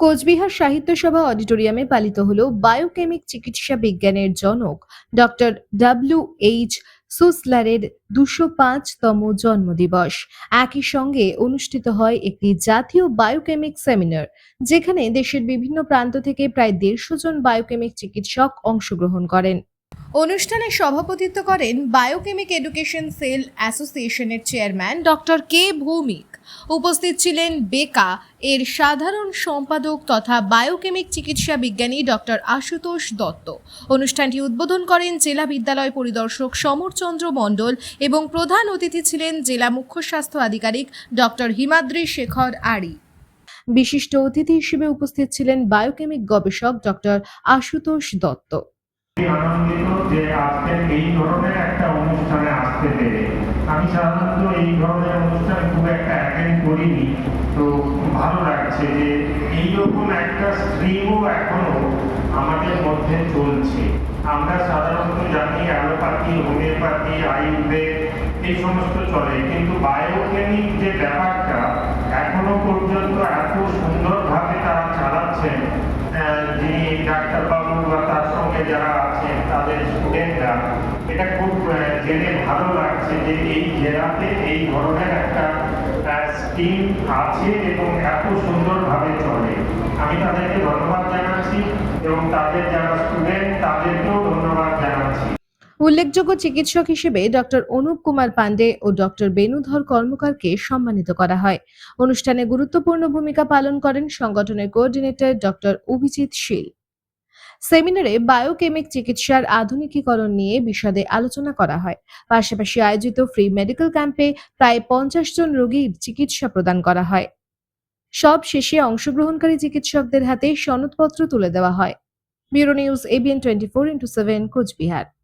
কোচবিহার সাহিত্য সভা অডিটোরিয়ামে পালিত হল বায়োকেমিক চিকিৎসা বিজ্ঞানের জনক ডক্টর ডাব্লিউ এইচ সুসলারের দুশো পাঁচতম জন্মদিবস। একই সঙ্গে অনুষ্ঠিত হয় একটি জাতীয় বায়োকেমিক সেমিনার, যেখানে দেশের বিভিন্ন প্রান্ত থেকে প্রায় দেড়শো জন বায়োকেমিক চিকিৎসক অংশগ্রহণ করেন। অনুষ্ঠানে সভাপতিত্ব করেন বায়োকেমিক এডুকেশন সেল অ্যাসোসিয়েশনের চেয়ারম্যান ডক্টর কে ভৌমিক। উপস্থিত ছিলেন বেকা এর সাধারণ সম্পাদক তথা বায়োকেমিক চিকিৎসা বিজ্ঞানী ডক্টর আশুতোষ দত্ত। অনুষ্ঠানটি উদ্বোধন করেন জেলা বিদ্যালয় পরিদর্শক সমরচন্দ্র মণ্ডল এবং প্রধান অতিথি ছিলেন জেলা মুখ্য স্বাস্থ্য আধিকারিক ডক্টর হিমাদ্রি শেখর আড়ি। বিশিষ্ট অতিথি হিসেবে উপস্থিত ছিলেন বায়োকেমিক গবেষক ডক্টর আশুতোষ দত্ত। যে আজকের এই ধরনের একটা অনুষ্ঠানে আসতে পেরে, আমি সাধারণত এই ধরনের অনুষ্ঠানে খুব অ্যাটেন্ড করিনি। তো ভালো লাগছে যে এইরকম একটা স্ট্রিমও এখনও আমাদের মধ্যে চলছে। আমরা সাধারণত জানি অ্যালোপ্যাথি, হোমিওপ্যাথি, আয়ুর্বেদ, এই সমস্ত চলে। কিন্তু বায়োকেমিক যে ব্যাপারটা এখনও পর্যন্ত এত সুন্দরভাবে তারা চালাচ্ছেন যিনি ডাক্তারবাবু বা তার সঙ্গে যারা আছেন, তাদের স্টুডেন্টরা, এটা খুব জেনে ভালো লাগছে যে এই জেলাতে এই ধরনের একটা স্কিম আছে এবং এত সুন্দরভাবে চলে। আমি তাদেরকে ধন্যবাদ জানাচ্ছি এবং তাদের যারা স্টুডেন্ট তাদেরকেও ধন্যবাদ জানাচ্ছি। উল্লেখযোগ্য চিকিৎসক হিসেবে ডক্টর অনুপ কুমার পান্ডে ও ডক্টর বেনুধর কর্মকারকে সম্মানিত করা হয়। অনুষ্ঠানে গুরুত্বপূর্ণ ভূমিকা পালন করেন সংগঠনের কোঅর্ডিনেটর ডক্টর অভিজিৎ শীল। সেমিনারে বায়োকেমিক চিকিৎসার আধুনিকীকরণ নিয়ে বিশদে আলোচনা করা হয়। পাশাপাশি আয়োজিত ফ্রি মেডিকেল ক্যাম্পে প্রায় পঞ্চাশ জন রোগীর চিকিৎসা প্রদান করা হয়। সব শেষে অংশগ্রহণকারী চিকিৎসকদের হাতে সনদপত্র তুলে দেওয়া হয়। Bureau news ABN twenty four into seven Cooch Behar.